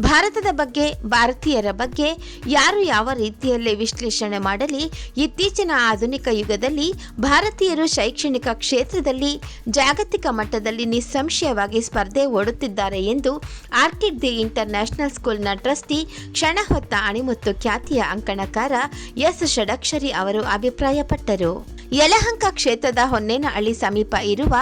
ಭಾರತದ ಬಗ್ಗೆ, ಭಾರತೀಯರ ಬಗ್ಗೆ ಯಾರು ಯಾವ ರೀತಿಯಲ್ಲಿ ವಿಶ್ಲೇಷಣೆ ಮಾಡಲಿ, ಇತ್ತೀಚಿನ ಆಧುನಿಕ ಯುಗದಲ್ಲಿ ಭಾರತೀಯರು ಶೈಕ್ಷಣಿಕ ಕ್ಷೇತ್ರದಲ್ಲಿ ಜಾಗತಿಕ ಮಟ್ಟದಲ್ಲಿ ನಿಸ್ಸಂಶಯವಾಗಿ ಸ್ಪರ್ಧೆ ಓಡುತ್ತಿದ್ದಾರೆ ಎಂದು ಆರ್ಕಿಡ್ ದಿ ಇಂಟರ್ನ್ಯಾಷನಲ್ ಸ್ಕೂಲ್ನ ಟ್ರಸ್ಟಿ ಕ್ಷಣ ಹೊತ್ತ ಅಣಿಮುತ್ತು ಖ್ಯಾತಿಯ ಅಂಕಣಕಾರ ಎಸ್. ಷಡಕ್ಷರಿ ಅವರು ಅಭಿಪ್ರಾಯಪಟ್ಟರು. ಯಲಹಂಕ ಕ್ಷೇತ್ರದ ಹೊನ್ನೇನಹಳ್ಳಿ ಸಮೀಪ ಇರುವ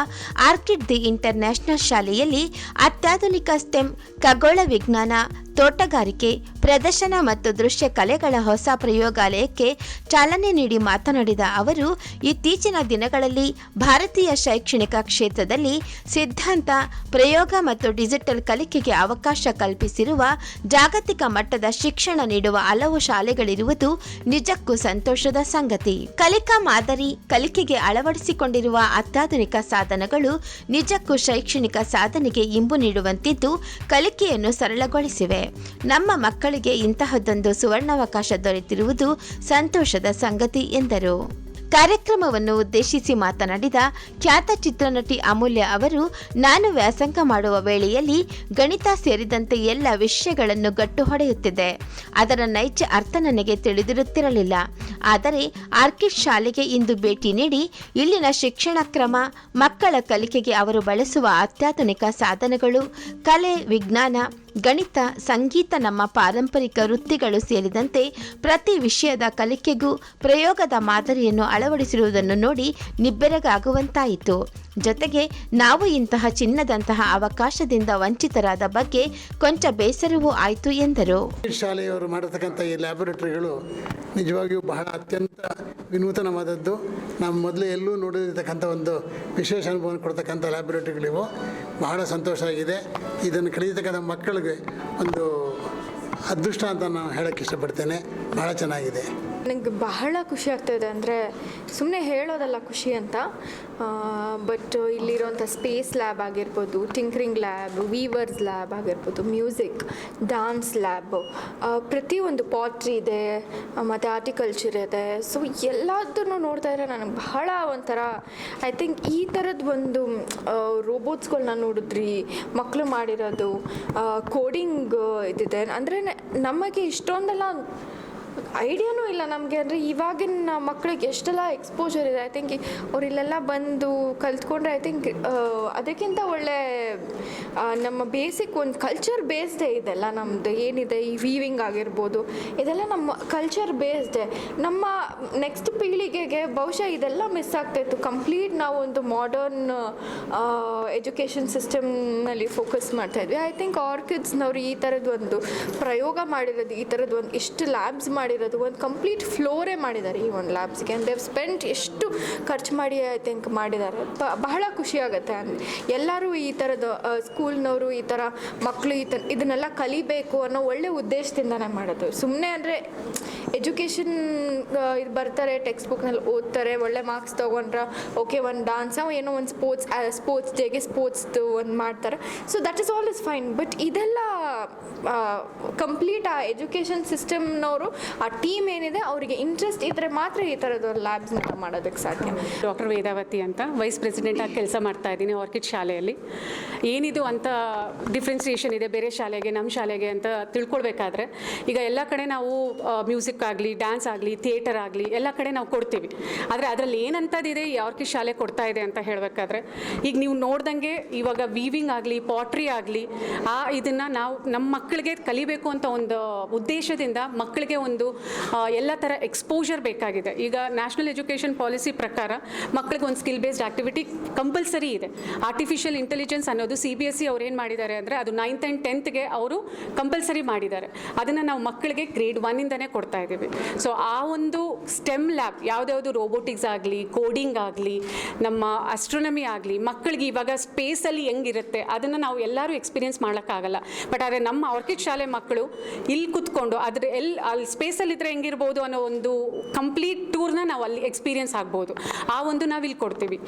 ಆರ್ಕಿಡ್ ದಿ ಇಂಟರ್ನ್ಯಾಷನಲ್ ಶಾಲೆಯಲ್ಲಿ ಅತ್ಯಾಧುನಿಕ ಸ್ಟೆಮ್ ಖಗೋಳ ವಿಜ್ಞಾನ ತೋಟಗಾರಿಕೆ ಪ್ರದರ್ಶನ ಮತ್ತು ದೃಶ್ಯ ಕಲೆಗಳ ಹೊಸ ಪ್ರಯೋಗಾಲಯಕ್ಕೆ ಚಾಲನೆ ನೀಡಿ ಮಾತನಾಡಿದ ಅವರು, ಇತ್ತೀಚಿನ ದಿನಗಳಲ್ಲಿ ಭಾರತೀಯ ಶೈಕ್ಷಣಿಕ ಕ್ಷೇತ್ರದಲ್ಲಿ ಸಿದ್ಧಾಂತ, ಪ್ರಯೋಗ ಮತ್ತು ಡಿಜಿಟಲ್ ಕಲಿಕೆಗೆ ಅವಕಾಶ ಕಲ್ಪಿಸಿರುವ ಜಾಗತಿಕ ಮಟ್ಟದ ಶಿಕ್ಷಣ ನೀಡುವ ಹಲವು ಶಾಲೆಗಳಿರುವುದು ನಿಜಕ್ಕೂ ಸಂತೋಷದ ಸಂಗತಿ. ಕಲಿಕಾ ಮಾದರಿ, ಕಲಿಕೆಗೆ ಅಳವಡಿಸಿಕೊಂಡಿರುವ ಅತ್ಯಾಧುನಿಕ ಸಾಧನಗಳು ನಿಜಕ್ಕೂ ಶೈಕ್ಷಣಿಕ ಸಾಧನೆಗೆ ಇಂಬು ನೀಡುವಂತಿದ್ದು ಕಲಿಕೆಯನ್ನು ಸರಳಗೊಳಿಸಿವೆ. ನಮ್ಮ ಮಕ್ಕಳಿಗೆ ಇಂತಹದ್ದೊಂದು ಸುವರ್ಣಾವಕಾಶ ದೊರೆತಿರುವುದು ಸಂತೋಷದ ಸಂಗತಿ ಎಂದರು. ಕಾರ್ಯಕ್ರಮವನ್ನು ಉದ್ದೇಶಿಸಿ ಮಾತನಾಡಿದ ಖ್ಯಾತ ಚಿತ್ರನಟಿ ಅಮೂಲ್ಯ ಅವರು, ನಾನು ವ್ಯಾಸಂಗ ಮಾಡುವ ವೇಳೆಯಲ್ಲಿ ಗಣಿತ ಸೇರಿದಂತೆ ಎಲ್ಲ ವಿಷಯಗಳನ್ನು ಗಟ್ಟು ಹೊಡೆಯುತ್ತಿದೆ ಅದರ ನೈಜ ಅರ್ಥ ನನಗೆ ತಿಳಿದಿರುತ್ತಿರಲಿಲ್ಲ. ಆದರೆ ಆರ್ಕಿಡ್ ಶಾಲೆಗೆ ಇಂದು ಭೇಟಿ ನೀಡಿ ಇಲ್ಲಿನ ಶಿಕ್ಷಣ ಕ್ರಮ, ಮಕ್ಕಳ ಕಲಿಕೆಗೆ ಅವರು ಬಳಸುವ ಅತ್ಯಾಧುನಿಕ ಸಾಧನಗಳು, ಕಲೆ, ವಿಜ್ಞಾನ ಗಣಿತ ಸಂಗೀತ ನಮ್ಮ ಪಾರಂಪರಿಕ ವೃತ್ತಿಗಳು ಸೇರಿದಂತೆ ಪ್ರತಿ ವಿಷಯದ ಕಲಿಕೆಗೂ ಪ್ರಯೋಗದ ಮಾದರಿಯನ್ನು ಅಳವಡಿಸಿರುವುದನ್ನು ನೋಡಿ ನಿಬ್ಬೆರಗಾಗುವಂತಾಯಿತು. ಜೊತೆಗೆ ನಾವು ಇಂತಹ ಚಿನ್ನದಂತಹ ಅವಕಾಶದಿಂದ ವಂಚಿತರಾದ ಬಗ್ಗೆ ಕೊಂಚ ಬೇಸರವೂ ಆಯಿತು ಎಂದರು. ಶಾಲೆಯವರು ಮಾಡತಕ್ಕಂಥ ಈ ಲ್ಯಾಬೊರೇಟರಿಗಳು ನಿಜವಾಗಿಯೂ ಬಹಳ ಅತ್ಯಂತ ವಿನೂತನವಾದದ್ದು. ನಾವು ಮೊದಲು ಎಲ್ಲೂ ನೋಡಿರ್ತಕ್ಕಂಥ ಒಂದು ವಿಶೇಷ ಅನುಭವ ಕೊಡ್ತಕ್ಕಂಥ ಲ್ಯಾಬೊರೇಟರಿಗಳಿವು ಬಹಳ ಸಂತೋಷ ಆಗಿದೆ. ಇದನ್ನು ಕಲಿಯತಕ್ಕಂಥ ಮಕ್ಕಳಿಗೆ ಒಂದು ಅದೃಷ್ಟ ಅಂತ ನಾನು ಹೇಳೋಕ್ಕೆ ಇಷ್ಟಪಡ್ತೇನೆ. ಬಹಳ ಚೆನ್ನಾಗಿದೆ. ನನಗೆ ಬಹಳ ಖುಷಿ ಆಗ್ತಾಯಿದೆ ಅಂದರೆ ಸುಮ್ಮನೆ ಹೇಳೋದಲ್ಲ ಖುಷಿ ಅಂತ. ಬಟ್ ಇಲ್ಲಿರೋಂಥ ಸ್ಪೇಸ್ ಲ್ಯಾಬ್ ಆಗಿರ್ಬೋದು ಟಿಂಕ್ರಿಂಗ್ ಲ್ಯಾಬ್ ವೀವರ್ಸ್ ಲ್ಯಾಬ್ ಆಗಿರ್ಬೋದು ಮ್ಯೂಸಿಕ್ ಡಾನ್ಸ್ ಲ್ಯಾಬ್ ಪ್ರತಿಯೊಂದು ಪಾಟ್ರಿ ಇದೆ ಮತ್ತು ಆರ್ಟಿಕಲ್ಚರ್ ಇದೆ. ಸೊ ಎಲ್ಲದನ್ನು ನೋಡ್ತಾ ಇದ್ರೆ ನನಗೆ ಬಹಳ ಒಂಥರ ಐ ಥಿಂಕ್ ಈ ಥರದ್ದು ಒಂದು ರೋಬೋಟ್ಸ್ಗಳನ್ನ ನೋಡಿದ್ರಿ ಮಕ್ಕಳು ಮಾಡಿರೋದು ಕೋಡಿಂಗ್ ಇದಿದೆ. ಅಂದರೆ ನಮಗೆ ಇಷ್ಟೊಂದೆಲ್ಲ ಐಡಿಯಾನೂ ಇಲ್ಲ ನಮಗೆ. ಅಂದರೆ ಇವಾಗಿನ ಮಕ್ಕಳಿಗೆ ಎಷ್ಟೆಲ್ಲ ಎಕ್ಸ್ಪೋಜರ್ ಇದೆ. ಐ ಥಿಂಕ್ ಅವ್ರು ಇಲ್ಲೆಲ್ಲ ಬಂದು ಕಲ್ತ್ಕೊಂಡ್ರೆ ಐ ಥಿಂಕ್ ಅದಕ್ಕಿಂತ ಒಳ್ಳೆ ನಮ್ಮ ಬೇಸಿಕ್ ಒಂದು ಕಲ್ಚರ್ ಬೇಸ್ಡೇ ಇದೆಲ್ಲ ನಮ್ಮದು ಏನಿದೆ? ಈ ವೀವಿಂಗ್ ಆಗಿರ್ಬೋದು. ಇದೆಲ್ಲ ನಮ್ಮ ಕಲ್ಚರ್ ಬೇಸ್ಡೇ ನಮ್ಮ ನೆಕ್ಸ್ಟ್ ಪೀಳಿಗೆಗೆ ಬಹುಶಃ ಇದೆಲ್ಲ ಮಿಸ್ ಆಗ್ತಾಯಿತ್ತು. ಕಂಪ್ಲೀಟ್ ನಾವು ಒಂದು ಮಾಡರ್ನ್ ಎಜುಕೇಷನ್ ಸಿಸ್ಟಮ್ನಲ್ಲಿ ಫೋಕಸ್ ಮಾಡ್ತಾ ಇದ್ವಿ ಐ ಥಿಂಕ್ ಆರ್ಕಿಡ್ಸ್ನವ್ರು ಈ ಥರದ್ದು ಒಂದು ಪ್ರಯೋಗ ಮಾಡಿರೋದು, ಈ ಥರದ್ದು ಒಂದು ಇಷ್ಟು ಲ್ಯಾಬ್ಸ್ ಮಾಡಿರೋದು, ಒಂದು ಕಂಪ್ಲೀಟ್ ಫ್ಲೋರೇ ಮಾಡಿದ್ದಾರೆ ಈ ಒಂದು ಲ್ಯಾಬ್ಸ್ಗೆ ಅಂದರೆ ಸ್ಪೆಂಟ್ ಎಷ್ಟು ಖರ್ಚು ಮಾಡಿ ಐ ಥಿಂಕ್ ಮಾಡಿದ್ದಾರೆ. ಬಹಳ ಖುಷಿ ಆಗುತ್ತೆ. ಎಲ್ಲರೂ ಈ ಥರದ ಸ್ಕೂಲ್ನವರು ಈ ಥರ ಮಕ್ಕಳು ಈ ಥರ ಇದನ್ನೆಲ್ಲ ಕಲಿಬೇಕು ಅನ್ನೋ ಒಳ್ಳೆ ಉದ್ದೇಶದಿಂದನೇ ಮಾಡೋದು. ಸುಮ್ಮನೆ ಅಂದರೆ ಎಜುಕೇಷನ್ ಇದು ಬರ್ತಾರೆ ಟೆಕ್ಸ್ಟ್ ಬುಕ್ನಲ್ಲಿ ಓದ್ತಾರೆ, ಒಳ್ಳೆ ಮಾರ್ಕ್ಸ್ ತೊಗೊಂಡ್ರೆ ಓಕೆ ಒಂದು ಡಾನ್ಸ ಏನೋ ಒಂದು ಸ್ಪೋರ್ಟ್ಸ್ ಸ್ಪೋರ್ಟ್ಸ್ ಡೇಗೆ ಸ್ಪೋರ್ಟ್ಸ್ದು ಒಂದು ಮಾಡ್ತಾರೆ. So that is all is fine but ಇದೆಲ್ಲ ಕಂಪ್ಲೀಟ್ ಆ ಎಜುಕೇಷನ್ ಸಿಸ್ಟಮ್ನವರು ಆ ಟೀಮ್ ಏನಿದೆ, ಅವರಿಗೆ ಇಂಟ್ರೆಸ್ಟ್ ಇದ್ದರೆ ಮಾತ್ರ ಈ ಥರದ್ದು ಲ್ಯಾಬ್ಸ್ನ ಮಾಡೋದಕ್ಕೆ ಸಾಧ್ಯ. ಡಾಕ್ಟರ್ ವೇದಾವತಿ ಅಂತ ವೈಸ್ ಪ್ರೆಸಿಡೆಂಟ್ ಆಗಿ ಕೆಲಸ ಮಾಡ್ತಾ ಇದ್ದೀನಿ ಆರ್ಕಿಡ್ ಶಾಲೆಯಲ್ಲಿ. ಏನಿದು ಅಂತ ಡಿಫ್ರೆನ್ಸಿಯೇಷನ್ ಇದೆ, ಬೇರೆ ಶಾಲೆಗೆ ನಮ್ಮ ಶಾಲೆಗೆ ಅಂತ ತಿಳ್ಕೊಳ್ಬೇಕಾದ್ರೆ, ಈಗ ಎಲ್ಲ ಕಡೆ ನಾವು ಮ್ಯೂಸಿಕ್ ಆಗಲಿ ಡ್ಯಾನ್ಸ್ ಆಗಲಿ ಥಿಯೇಟರ್ ಆಗಲಿ, ಎಲ್ಲ ಕಡೆ ನಾವು ಕೊಡ್ತೀವಿ. ಆದರೆ ಅದರಲ್ಲಿ ಏನಂತದಿದೆ ಈ ಆರ್ಕಿಡ್ ಶಾಲೆ ಕೊಡ್ತಾ ಇದೆ ಅಂತ ಹೇಳಬೇಕಾದ್ರೆ, ಈಗ ನೀವು ನೋಡ್ದಂಗೆ ಇವಾಗ ವೀವಿಂಗ್ ಆಗಲಿ ಪಾಟ್ರಿ ಆಗಲಿ, ಆ ಇದನ್ನು ನಾವು ನಮ್ಮ ಮಕ್ಕಳಿಗೆ ಕಲಿಬೇಕು ಅಂತ ಒಂದು ಉದ್ದೇಶದಿಂದ ಮಕ್ಕಳಿಗೆ ಒಂದು ಎಲ್ಲ ಥರ ಎಕ್ಸ್ಪೋಜರ್ ಬೇಕಾಗಿದೆ. ಈಗ ನ್ಯಾಷನಲ್ ಎಜುಕೇಷನ್ ಪಾಲಿಸಿ ಪ್ರಕಾರ ಮಕ್ಕಳಿಗೆ ಒಂದು ಸ್ಕಿಲ್ ಬೇಸ್ಡ್ ಆಕ್ಟಿವಿಟಿ ಕಂಪಲ್ಸರಿ ಇದೆ. ಆರ್ಟಿಫಿಷಿಯಲ್ ಇಂಟೆಲಿಜೆನ್ಸ್ ಅನ್ನೋದು ಸಿ ಬಿ ಎಸ್ ಸಿ ಅವ್ರು ಏನು ಮಾಡಿದ್ದಾರೆ ಅಂದರೆ ಅದು ನೈನ್ತ್ ಆ್ಯಂಡ್ ಟೆಂತ್ಗೆ ಅವರು ಕಂಪಲ್ಸರಿ ಮಾಡಿದ್ದಾರೆ. ಅದನ್ನು ನಾವು ಮಕ್ಕಳಿಗೆ ಗ್ರೇಡ್ ಒನ್ನಿಂದನೇ ಕೊಡ್ತಾ ಇದ್ದೀವಿ. ಸೊ ಆ ಒಂದು ಸ್ಟೆಮ್ ಲ್ಯಾಬ್ ಯಾವುದ್ಯಾವುದು ರೋಬೋಟಿಕ್ಸ್ ಆಗಲಿ ಕೋಡಿಂಗ್ ಆಗಲಿ, ನಮ್ಮ ಅಸ್ಟ್ರೋನಮಿ ಆಗಲಿ ಮಕ್ಕಳಿಗೆ ಇವಾಗ ಸ್ಪೇಸಲ್ಲಿ ಹೆಂಗಿರುತ್ತೆ ಅದನ್ನು ನಾವು ಎಲ್ಲರೂ ಎಕ್ಸ್ಪೀರಿಯನ್ಸ್ ಮಾಡೋಕ್ಕಾಗಲ್ಲ ಬಟ್ ಆದರೆ ನಮ್ಮ ಆರ್ಕಿಡ್ ಶಾಲೆ ಮಕ್ಕಳು ಇಲ್ಲಿ ಕುತ್ಕೊಂಡು ಅದ್ರ ಎಲ್ಲಿ ಅಲ್ಲಿ ಸ್ಪೇಸಲ್ಲಿದ್ದರೆ ಹೆಂಗಿರ್ಬೋದು ಅನ್ನೋ ಒಂದು ಕಂಪ್ಲೀಟ್ ಟೂರ್ನ ನಾವು ಅಲ್ಲಿ ಎಕ್ಸ್ಪೀರಿಯನ್ಸ್ ಆಗ್ಬೋದು. ಆ ಒಂದು ನಾವು ಇಲ್ಲಿ ಕೊಡ್ತೀವಿ.